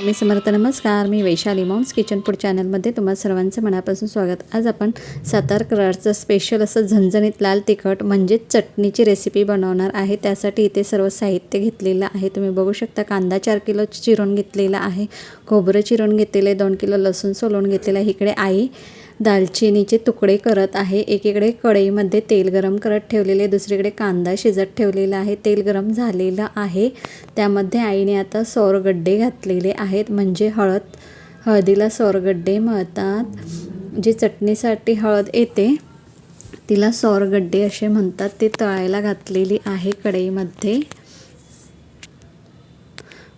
मी समर्थ नमस्कार. मी Vaishali moms kitchen food चॅनलमध्ये तुम्हा सर्वांचं मनापासून स्वागत. आज आपण सातार कराडचं स्पेशल असं झणझणीत लाल तिखट म्हणजेच चटणीची रेसिपी बनवणार आहे. त्यासाठी इथे सर्व साहित्य घेतलेलं आहे. तुम्ही बघू शकता कांदा चार किलो चिरून घेतलेला आहे. खोबरं चिरून घेतलेलं आहे. दोन किलो लसूण सोलून घेतलेलं आहे. इकडे आई दालचिनीचे तुकडे करत आहे. एकीकडे कढईमध्ये तेल गरम करत ठेवलेले दुसरीकडे कांदा शिजत ठेवलेला आहे. तेल गरम झालेलं आहे. त्यामध्ये आईने आता सौरगड्डे घातलेले आहेत. म्हणजे हळद हळदीला सौरगड्डे म्हणतात. जी चटणीसाठी हळद येते तिला सौरगड्डे असे म्हणतात. ते तळायला घातलेली आहे कढईमध्ये.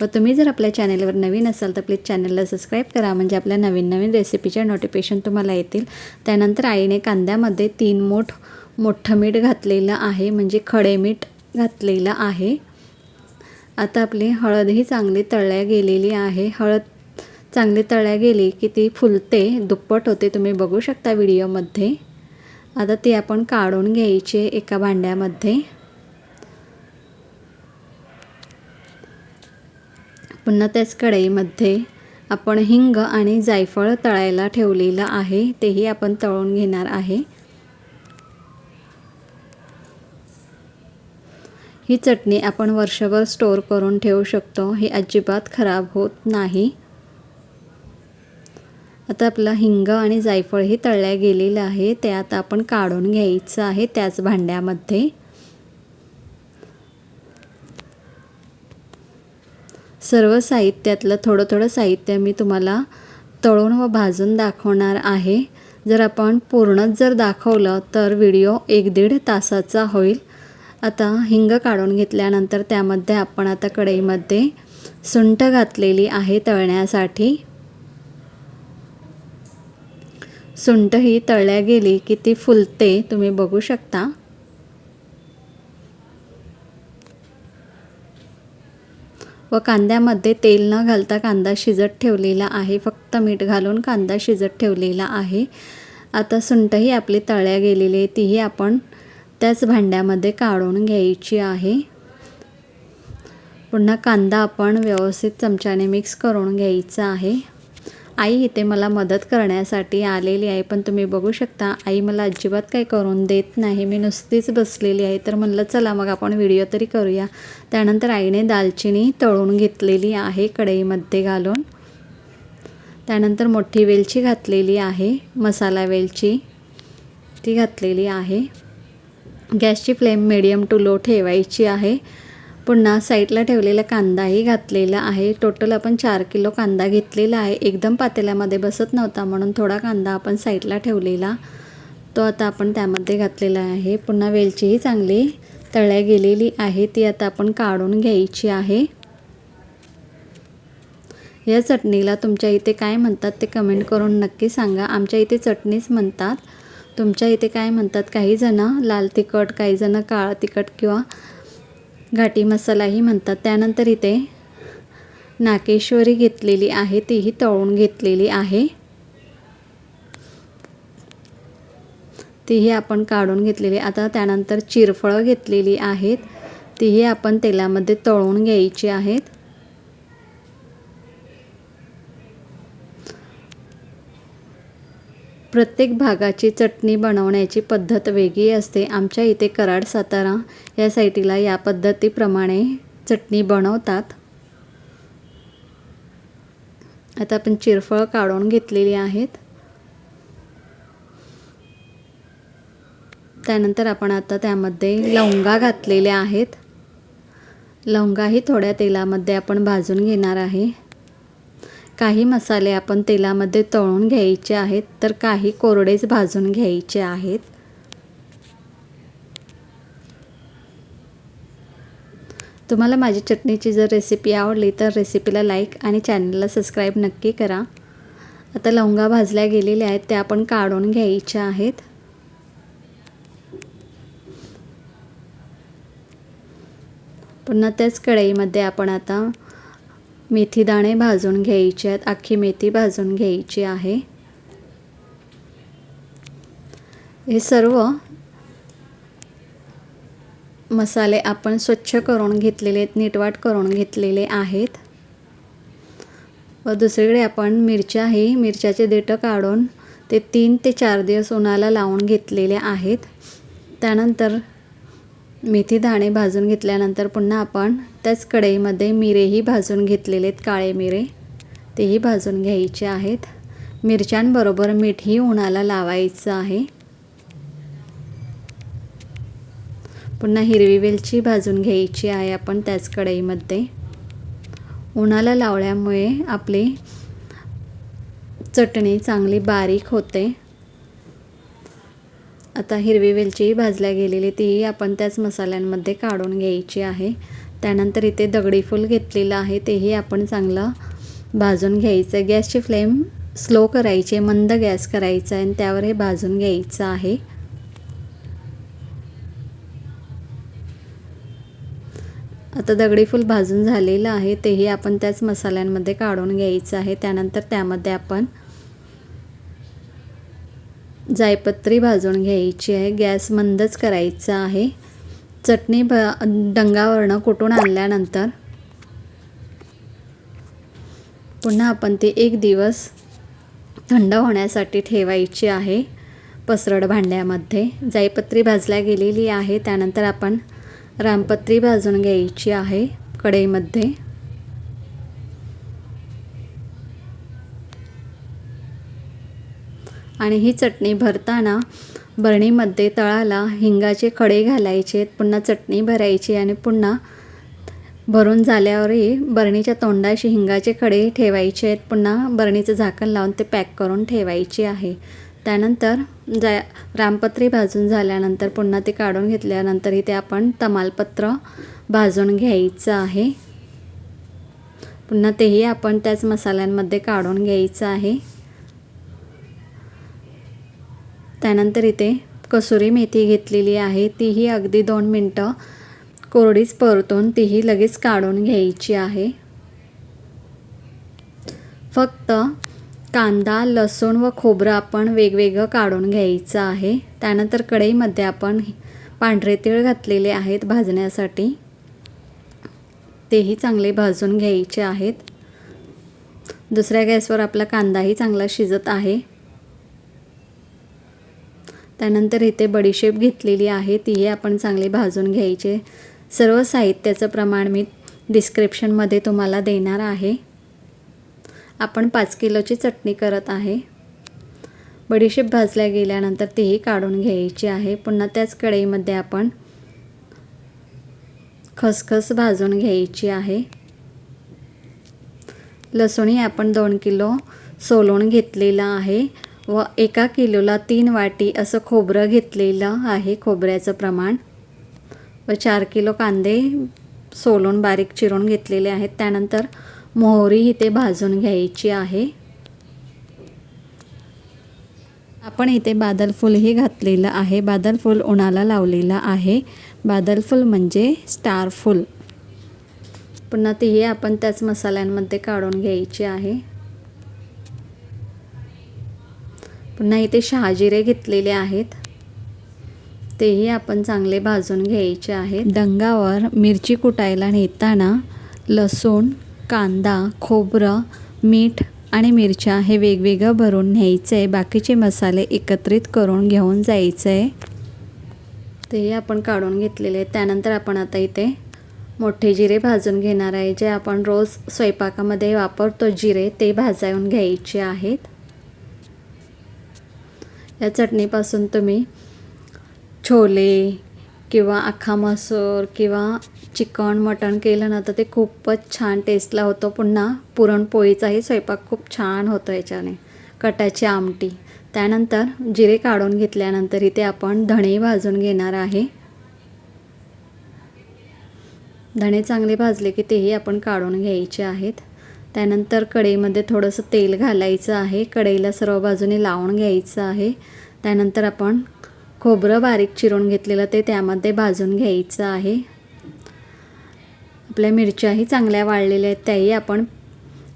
व तुम्ही जर आपल्या चॅनेलवर नवीन असाल तर प्लीज चॅनलला सबस्क्राईब करा. म्हणजे आपल्या नवीन नवीन रेसिपीच्या नोटिफिकेशन तुम्हाला येतील. त्यानंतर आईने कांद्यामध्ये तीन मोठ मोठं मीठ घातलेलं आहे. म्हणजे खडे मीठ घातलेलं आहे. आता आपली हळदही चांगली तळल्या गेलेली आहे. हळद चांगली तळल्या गेली की ती फुलते दुप्पट होते. तुम्ही बघू शकता व्हिडिओमध्ये आता ती आपण काढून घ्यायची एका भांड्यामध्ये. पुन्हा त्याच कढईमध्ये आपण हिंग आणि जायफळ तळायला ठेवलेलं आहे तेही आपण तळून घेणार आहे. ही चटणी आपण वर्षभर स्टोअर करून ठेवू शकतो ही अजिबात खराब होत नाही. आता आपलं हिंग आणि जायफळ हे तळल्या गेलेलं आहे ते आता आपण काढून घ्यायचं आहे त्याच भांड्यामध्ये. सर्व साहित्यातलं थोडं थोडं साहित्य मी तुम्हाला तळून व भाजून दाखवणार आहे. जर आपण पूर्णच जर दाखवलं तर व्हिडिओ एक दीड तासाचा होईल. आता हिंग काढून घेतल्यानंतर त्यामध्ये आपण आता कढईमध्ये सुंठ घातलेली आहे तळण्यासाठी. सुंठ ही तळल्या गेली की ती फुलते तुम्ही बघू शकता. व कांद्यामध्ये तेल न घालता कांदा शिजत ठेवलेला आहे. फक्त मीठ घालून कांदा शिजत ठेवलेला आहे. आता सुंठही आपली तळ्या गेलेली आहे. तीही आपण त्याच भांड्यामध्ये काढून घ्यायची आहे. पुन्हा कांदा आपण व्यवस्थित चमच्याने मिक्स करून घ्यायचा आहे. आई इथे मला मदत करण्यासाठी आलेली आहे पण तुम्ही बघू शकता आई मला अजिबात काही करून देत नाही. मी नुसतीच बसलेली आहे. तर म्हणलं चला मग आपण व्हिडिओ तरी करूया. त्यानंतर आईने दालचिनी तळून घेतलेली आहे कढईमध्ये घालून. त्यानंतर मोठी वेलची घातलेली आहे मसाला वेलची ती घातलेली आहे. गॅसची फ्लेम मिडियम टू लो ठेवायची आहे. पुन्हा साईडला ठेवलेला कांदाही घातलेला आहे. टोटल आपण चार किलो कांदा घेतलेला आहे. एकदम पातेल्यामध्ये बसत नव्हता म्हणून थोडा कांदा आपण साईडला ठेवलेला. तो आता आपण त्यामध्ये घातलेला आहे. पुन्हा वेलचीही चांगली तळ्या गेलेली आहे. ती आता आपण काढून घ्यायची आहे. या चटणीला तुमच्या इथे काय म्हणतात ते कमेंट करून नक्की सांगा. आमच्या इथे चटणीच म्हणतात. तुमच्या इथे काय म्हणतात? काही जणं लाल तिखट काही जणं काळं तिखट किंवा घाटी मसालाही म्हणतात. त्यानंतर इथे नाकेश्वरी घेतलेली आहे तीही तळून घेतलेली आहे. तीही आपण काढून घेतलेली आता त्यानंतर चिरफळं घेतलेली आहेत. तीही आपण तेलामध्ये तळून घ्यायची आहेत. प्रत्येक भागाची चटणी बनवण्याची पद्धत वेगळी असते. आमच्या इथे कराड सातारा या साईटीला या पद्धतीप्रमाणे चटणी बनवतात. आता आपण चिरफळ काढून घेतलेली आहेत. त्यानंतर आपण आता त्यामध्ये लवंगा घातलेल्या आहेत. लवंगाही थोड्या तेलामध्ये आपण भाजून घेणार आहे. काही मसाले आपण तेलामध्ये तळून घ्यायचे आहेत तर काही कोरडेच भाजून घ्यायचे आहेत. तुम्हाला माझी चटणीची जर रेसिपी आवडली तर रेसिपीला लाईक आणि चॅनलला सबस्क्राईब नक्की करा. आता लवंगा भाजल्या गेलेल्या आहेत त्या आपण काढून घ्यायच्या आहेत. पुन्हा त्याच कढईमध्ये आपण आता मेथी दाणे भाजून घ्यायचे आहेत. अख्खी मेथी भाजून घ्यायची आहे. हे सर्व मसाले आपण स्वच्छ करून घेतलेले आहेत नीटवाट करून घेतलेले आहेत. व दुसरीकडे आपण मिरच्या ही मिरच्याचे देठं काढून ते तीन ते चार दिवस उन्हाला लावून घेतलेले आहेत. त्यानंतर मेथी दाणे भाजून घेतल्यानंतर पुन्हा आपण त्याच कढईमध्ये मिरेही भाजून घेतलेले आहेत काळे मिरे. तेही भाजून घ्यायचे आहेत. मिरच्यांबरोबर मीठही उन्हाला लावायचं आहे. पुन्हा हिरवी वेलची भाजून घ्यायची आहे आपण त्याच कढईमध्ये. उन्हाला लावल्यामुळे आपली चटणी चांगली बारीक होते. आता हिरवी वेलचीही भाजल्या गेलेली तीही आपण त्याच मसाल्यांमध्ये काढून घ्यायची आहे. त्यानंतर इथे दगडी फूल घेतलेलं आहे तेही आपण चांगलं भाजून घ्यायचं. गॅसची फ्लेम स्लो करायची आहे मंद गॅस करायचा आहे आणि त्यावर हे भाजून घ्यायचं आहे. आता दगडी फूल भाजून झालेलं आहे तेही आपण त्याच मसाल्यांमध्ये काढून घ्यायचं आहे. त्यानंतर त्यामध्ये आपण जायपत्री भाजून घ्यायची आहे. गॅस मंदच करायचा आहे. चटणी भ डंगावरनं कुटून आणल्यानंतर पुन्हा आपण ती एक दिवस थंड होण्यासाठी ठेवायची आहे पसरड भांड्यामध्ये. जायपत्री भाजल्या गेलेली आहे. त्यानंतर आपण रामपत्री भाजून घ्यायची आहे कढईमध्ये. आणि ही चटणी भरताना बरणीमध्ये तळाला हिंगाचे खडे घालायचे पुन्हा चटणी भरायची आणि पुन्हा भरून झाल्यावरही बरणीच्या तोंडाशी हिंगाचे खडे ठेवायचे आहेत पुन्हा बरणीचं झाकण लावून ते पॅक करून ठेवायचे आहे. त्यानंतर जा रामपत्री भाजून झाल्यानंतर पुन्हा ते काढून घेतल्यानंतर इथे आपण तमालपत्र भाजून घ्यायचं आहे. पुन्हा तेही आपण त्याच मसाल्यांमध्ये काढून घ्यायचं आहे. त्यानंतर इथे कसुरी मेथी घेतलेली आहे. तीही अगदी दोन मिनटं कोरडीच परतून तीही लगेच काढून घ्यायची आहे. फक्त कांदा लसूण व खोबरं आपण वेगवेगळं काढून घ्यायचं आहे. त्यानंतर कढईमध्ये आपण पांढरे तीळ घातलेले आहेत भाजण्यासाठी. तेही चांगले भाजून घ्यायचे आहेत. दुसऱ्या गॅसवर आपला कांदाही चांगला शिजत आहे. त्यानंतर इथे बडीशेप घेतलेली आहे. तीही आपण चांगली भाजून घ्यायचे. सर्व साहित्याचं प्रमाण मी डिस्क्रिप्शनमध्ये तुम्हाला देणार आहे. आपण पाच किलोची चटणी करत आहे. बडीशेप भाजल्या गेल्यानंतर तीही काढून घ्यायची आहे. पुन्हा त्याच कढईमध्ये आपण खसखस भाजून घ्यायची आहे. लसूणही आपण दोन किलो सोलून घेतलेला आहे. व एका किलोला तीन वाटी असं खोबरं घेतलेलं आहे खोबऱ्याचं प्रमाण. व चार किलो कांदे सोलून बारीक चिरून घेतलेले आहेत. त्यानंतर मोहरी इथे भाजून घ्यायची आहे. आपण इथे बादलफूलही घातलेलं आहे. बादलफूल उन्हाला लावलेलं आहे. बादलफूल म्हणजे स्टारफूल पुन्हा तेही आपण त्याच मसाल्यांमध्ये काढून घ्यायची आहे. पुन्हा इथे शहाजिरे घेतलेले आहेत. तेही आपण चांगले भाजून घ्यायचे आहेत. डंगावर मिरची कुटायला नेताना लसूण कांदा खोबरं मीठ आणि मिरच्या हे वेगवेगळं भरून न्यायचं आहे बाकीचे मसाले एकत्रित करून घेऊन जायचं आहे तेही आपण काढून घेतलेले आहेत. त्यानंतर आपण आता इथे मोठे जिरे भाजून घेणार आहे. जे आपण रोज स्वयंपाकामध्ये वापरतो जिरे ते भाजावून घ्यायचे आहेत. या चटणीपासून तुम्ही छोले किंवा अख्खा मसूर किंवा चिकन मटण केलं ना तर ते खूपच छान टेस्टला होतं. पुन्हा पुरणपोळीचाही स्वयंपाक खूप छान होतो याच्याने. कटाची आमटी. त्यानंतर जिरे काढून घेतल्यानंतर इथे आपण धणे भाजून घेणार आहे. धणे चांगले भाजले की तेही आपण काढून घ्यायचे आहेत. त्यानंतर कढईमध्ये थोडंसं तेल घालायचं आहे. कढईला सर्व बाजूने लावून घ्यायचं आहे. त्यानंतर आपण खोबरं बारीक चिरून घेतलेलं ते त्यामध्ये भाजून घ्यायचं आहे. आपल्या मिरच्याही चांगल्या वाळलेल्या आहेत. त्याही आपण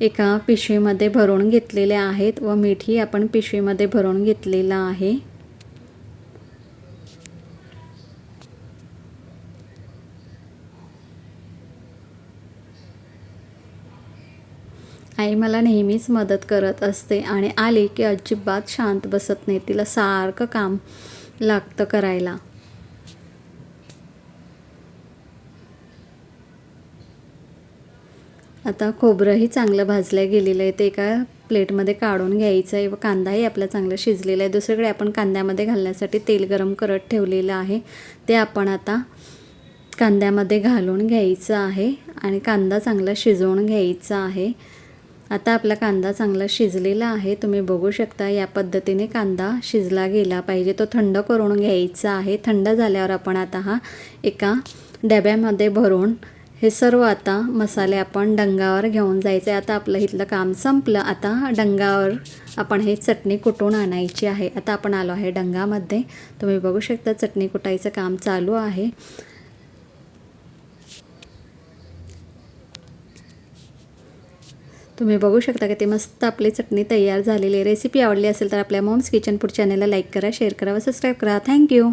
एका पिशवीमध्ये भरून घेतलेल्या आहेत व मीठही आपण पिशवीमध्ये भरून घेतलेलं आहे. आई मला नेहमीच मदत करत असते आणि आली की अजिबात शांत बसत नाही. तिला सारखं काम लागतं करायला. आता खोबरंही चांगलं भाजलं गेलेलं आहे. ते एका प्लेटमध्ये काढून घ्यायचं आहे. व कांदाही आपला चांगला शिजलेला आहे. दुसरीकडे आपण कांद्यामध्ये घालण्यासाठी तेल गरम करत ठेवलेलं आहे. ते आपण आता कांद्यामध्ये घालून घ्यायचं आहे आणि कांदा चांगला शिजवून घ्यायचा आहे. आता आपला कांदा चांगला शिजलेला आहे. तुम्ही बघू शकता या पद्धतीने कांदा शिजला गेला पाहिजे. तो थंड करून घ्यायचा आहे. थंड झाल्यावर आपण आता हा एका डब्यामध्ये भरून हे सर्व आता मसाले आपण डंगावर घेऊन जायचे. आता आपलं इथलं काम संपलं. आता डंगावर आपण हे चटणी कुटून आणायची आहे. आता आपण आलो आहे डंगामध्ये. तुम्ही बघू शकता चटणी कुटायचं काम चालू आहे. तुम्ही बघू शकता की ते मस्त आपली चटणी तयार झालेली रेसिपी आवडली असेल तर आपल्या मॉम्स किचन फूड चॅनलला लाईक करा शेअर करा व सबस्क्राईब करा. थँक्यू